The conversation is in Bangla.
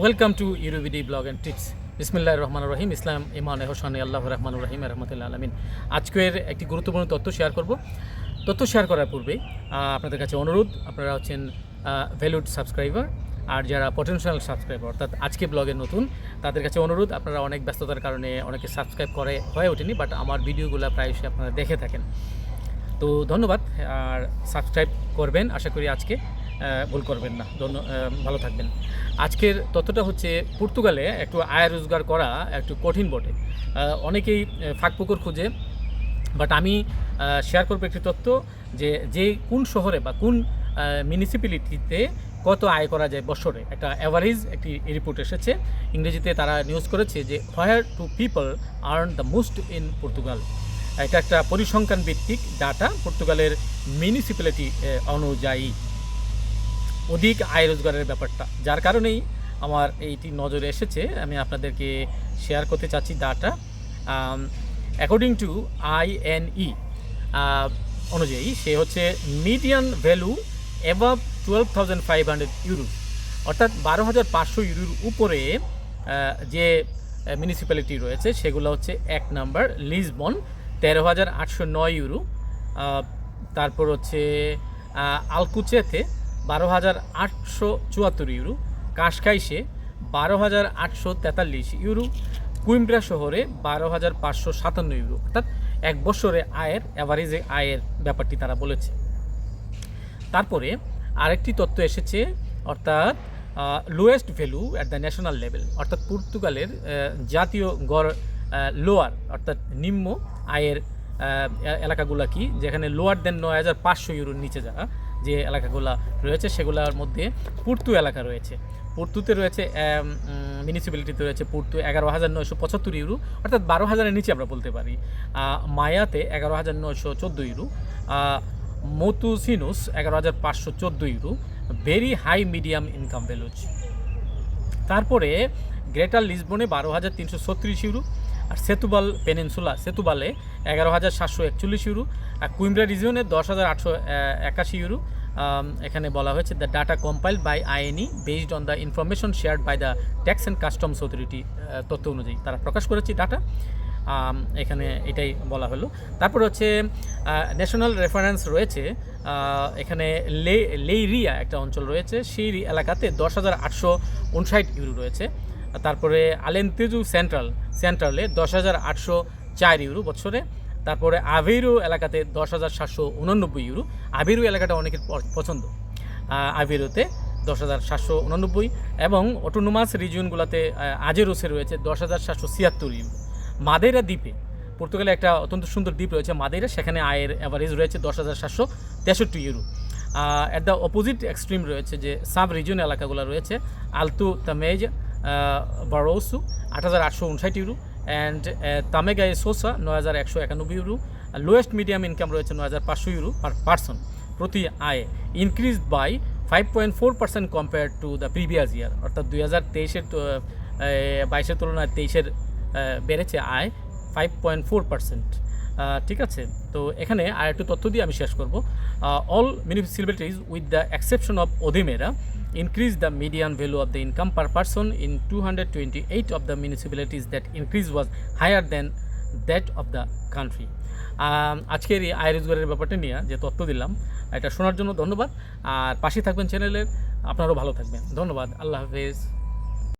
Welcome to Euro BD blog and tips বিসমিল্লাহ রহমান রহিম ইসলাম ইমান হোসানি আল্লাহ রহমান রহিম রহমতুল্লাহ আলমিন আজকের একটি গুরুত্বপূর্ণ তথ্য শেয়ার করব। তথ্য শেয়ার করার পূর্বে আপনাদের কাছে অনুরোধ, আপনারা হচ্ছেন ভ্যালুড সাবস্ক্রাইবার আর যারা পটেনশিয়াল সাবস্ক্রাইবার অর্থাৎ আজকে ব্লগে নতুন, তাদের কাছে অনুরোধ, আপনারা অনেক ব্যস্ততার কারণে অনেকে সাবস্ক্রাইব করে, হয়ে ওঠেনি বাট আমার ভিডিওগুলো প্রায়শই আপনারা দেখে থাকেন। তো ধন্যবাদ, আর সাবস্ক্রাইব করবেন, আশা করি আজকে। ভুল করবেন না। ধন্য ভালো থাকবেন। আজকের তথ্যটা হচ্ছে, পর্তুগালে একটু আয় রোজগার করা একটু কঠিন বটে। অনেকেই ফাঁকপুকুর খুঁজে, বাট আমি শেয়ার করব একটি তথ্য যে যে কোন শহরে বা কোন মিউনিসিপ্যালিটিতে কত আয় করা যায় বছরে। একটা অ্যাভারেজ একটি রিপোর্ট এসেছে। ইংরেজিতে তারা নিউজ করেছে যে where to people earn the most in Portugal? এটা একটা পরিসংখ্যান ভিত্তিক ডাটা পর্তুগালের মিউনিসিপ্যালিটি অনুযায়ী। অধিক আয় রোজগারের ব্যাপারটা। যার কারণেই আমার এইটি নজরে এসেছে। আমি আপনাদেরকে শেয়ার করতে চাচ্ছি ডাটা অ্যাকর্ডিং টু আইএনই অনুযায়ী সে হচ্ছে median value above twelve thousand five hundred euro অর্থাৎ বারো হাজার পাঁচশো ইউরোর উপরে যে মিউনিসিপ্যালিটি রয়েছে, সেগুলো হচ্ছে এক নাম্বার লিসবন তেরো হাজার আটশো নয় ইউরো তারপর হচ্ছে আলকুচেতে বারো হাজার আটশো চুয়াত্তর ইউরো কাশকাইশে বারো হাজার আটশো তেতাল্লিশ ইউরো কুইম্ব্রা শহরে বারো হাজার পাঁচশো সাতান্ন ইউরো। অর্থাৎ এক বছরে আয়ের অ্যাভারেজে আয়ের ব্যাপারটি তারা বলেছে। তারপরে আরেকটি তথ্য এসেছে, অর্থাৎ lowest value at the national level অর্থাৎ পর্তুগালের জাতীয় গড় লোয়ার অর্থাৎ নিম্ন আয়ের এলাকাগুলা কি? যেখানে লোয়ার দেন নয় হাজার পাঁচশো ইউরোর নিচে যারা যে এলাকাগুলা রয়েছে সেগুলোর মধ্যে পুর্তু এলাকা রয়েছে। পুর্তুতে রয়েছে মিউনিসিপ্যালিটিতে রয়েছে পুর্তু এগারো হাজার নয়শো পঁচাত্তর ইউরো, অর্থাৎ বারো হাজারের নিচে আমরা বলতে পারি। মায়াতে এগারো হাজার নয়শো চোদ্দ ইউরো মোতুসিনুস এগারো হাজার পাঁচশো চোদ্দ euro very high medium income values তারপরে গ্রেটার লিসবনে বারো হাজার তিনশো ছত্রিশ ইউরো আর সেতুবাল পেনিনসুলা, সেতুবালে এগারো হাজার সাতশো একচল্লিশ ইউরো, আর কুইমব্রা রিজিয়নে দশ হাজার আটশো একাশি ইউরো। এখানে বলা হয়েছে the data compile by INE based on the information shared by the tax and customs authority তথ্য অনুযায়ী তারা প্রকাশ করেছে ডাটা এখানে এটাই বলা হলো। তারপর হচ্ছে ন্যাশনাল রেফারেন্স রয়েছে এখানে লে, লেইরিয়া একটা অঞ্চল রয়েছে, সেই এলাকাতে দশ হাজার আটশো উনষাট ইউরো রয়েছে। তারপরে আলেন্তেজু সেন্ট্রাল, সেন্ট্রালে দশ হাজার আটশো চার ইউরো বছরে। তারপরে আভেরু এলাকাতে দশ হাজার সাতশো উননব্বই ইউরো। আভেরু এলাকাটা অনেকের পছন্দ। আভেরুতে দশ হাজার সাতশো উননব্বই এবং অটোনোমাস রিজিয়নগুলোতে আজেরোসে রয়েছে দশ হাজার সাতশো ছিয়াত্তর ইউরো। মাদেরা দ্বীপে, পর্তুগালে একটা অত্যন্ত সুন্দর দ্বীপ রয়েছে মাদেরা, সেখানে আয়ের অ্যাভারেজ রয়েছে দশ হাজার সাতশো তেষট্টি euro. At the opposite extreme রয়েছে যে সাব রিজিয়ন এলাকাগুলো রয়েছে আলতু তামেজ বারোসু আট হাজার আটশো উনষাট ইউরো অ্যান্ড তামেগাই সোসা নয় হাজার একশো একানব্বই ইউরো লোয়েস্ট মিডিয়াম ইনকাম রয়েছে নয় হাজার পাঁচশো ইউরো পার পার্সন প্রতি আয় increase by five point four percent compare to the previous year অর্থাৎ দুই হাজার তেইশের বাইশের তুলনায় তেইশের বেড়েছে আয় ফাইভ পয়েন্ট ফোর পার্সেন্ট ঠিক আছে? তো এখানে আর একটু তথ্য দিয়ে আমি শেষ করব। All municipalities with the exception of Odemira increase the median value of the income per person in two hundred twenty eight of the municipalities that increase was higher than that of the country আজকের এই আয় রোজগারের ব্যাপারটা নিয়ে যে তথ্য দিলাম, এটা শোনার জন্য ধন্যবাদ। আর পাশে থাকবেন চ্যানেলের আপনারাও ভালো থাকবেন। ধন্যবাদ। আল্লাহ হাফেজ।